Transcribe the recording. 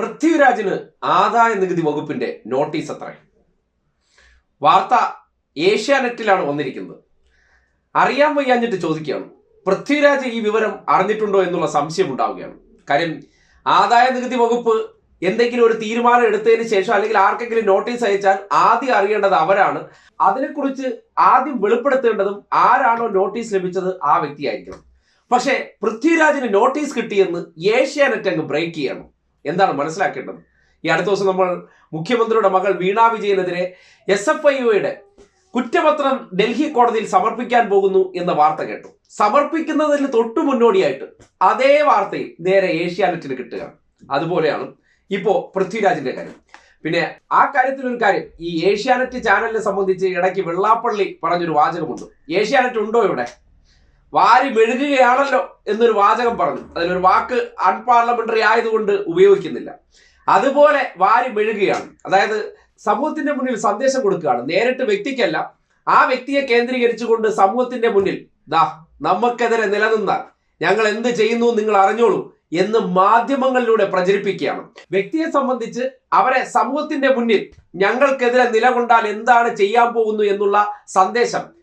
പൃഥ്വിരാജിന് ആദായ നികുതി വകുപ്പിന്റെ നോട്ടീസ് അത്ര. വാർത്ത ഏഷ്യാനെറ്റിലാണ് വന്നിരിക്കുന്നത്. അറിയാൻ വയ്യാഞ്ഞിട്ട് ചോദിക്കുകയാണ്. പൃഥ്വിരാജ് ഈ വിവരം അറിഞ്ഞിട്ടുണ്ടോ എന്നുള്ള സംശയം ഉണ്ടാവുകയാണ്. കാര്യം ആദായ നികുതി വകുപ്പ് എന്തെങ്കിലും ഒരു തീരുമാനം എടുത്തതിന് ശേഷം അല്ലെങ്കിൽ ആർക്കെങ്കിലും നോട്ടീസ് അയച്ചാൽ ആദ്യം അറിയേണ്ടത് അവരാണ്. അതിനെക്കുറിച്ച് ആദ്യം വെളിപ്പെടുത്തേണ്ടതും ആരാണോ നോട്ടീസ് ലഭിച്ചത് ആ വ്യക്തിയായിരിക്കണം. പക്ഷേ പൃഥ്വിരാജിന് നോട്ടീസ് കിട്ടിയെന്ന് ഏഷ്യാനെറ്റ് അങ്ങ് ബ്രേക്ക് ചെയ്യണം. എന്താണ് മനസ്സിലാക്കേണ്ടത്? ഈ അടുത്ത ദിവസം നമ്മൾ മുഖ്യമന്ത്രിയുടെ മകൾ വീണാ വിജയനെതിരെ എസ് എഫ് ഐ ഒയുടെ കുറ്റപത്രം ഡൽഹി കോടതിയിൽ സമർപ്പിക്കാൻ പോകുന്നു എന്ന വാർത്ത കേട്ടു. സമർപ്പിക്കുന്നതിന് തൊട്ടു മുന്നോടിയായിട്ട് അതേ വാർത്തയിൽ നേരെ ഏഷ്യാനെറ്റിന് കിട്ടുക. അതുപോലെയാണ് ഇപ്പോ പൃഥ്വിരാജിന്റെ കാര്യം. പിന്നെ ആ കാര്യത്തിൽ ഒരു കാര്യം. ഈ ഏഷ്യാനെറ്റ് ചാനലിനെ സംബന്ധിച്ച് ഇടയ്ക്ക് വെള്ളാപ്പള്ളി പറഞ്ഞൊരു വാചകമുണ്ട്. ഏഷ്യാനെറ്റ് ഉണ്ടോ ഇവിടെ? വാരി മെഴുകുകയാണല്ലോ എന്നൊരു വാചകം പറഞ്ഞു. അതിലൊരു വാക്ക് അൺപാർലമെന്ററി ആയതുകൊണ്ട് ഉപയോഗിക്കുന്നില്ല. അതുപോലെ വാരി മെഴുകുകയാണ്. അതായത് സമൂഹത്തിന്റെ മുന്നിൽ സന്ദേശം കൊടുക്കുകയാണ്. നേരിട്ട് വ്യക്തിക്കല്ല ആ വ്യക്തിയെ കേന്ദ്രീകരിച്ചുകൊണ്ട് സമൂഹത്തിന്റെ മുന്നിൽ ദാ നമുക്കെതിരെ നിലനിന്നാൽ ഞങ്ങൾ എന്ത് ചെയ്യുന്നു നിങ്ങൾ അറിഞ്ഞോളൂ എന്ന് മാധ്യമങ്ങളിലൂടെ പ്രചരിപ്പിക്കുകയാണ്. വ്യക്തിയെ സംബന്ധിച്ച് അവരെ സമൂഹത്തിന്റെ മുന്നിൽ ഞങ്ങൾക്കെതിരെ നിലകൊണ്ടാൽ എന്താണ് ചെയ്യാൻ പോകുന്നു എന്നുള്ള സന്ദേശം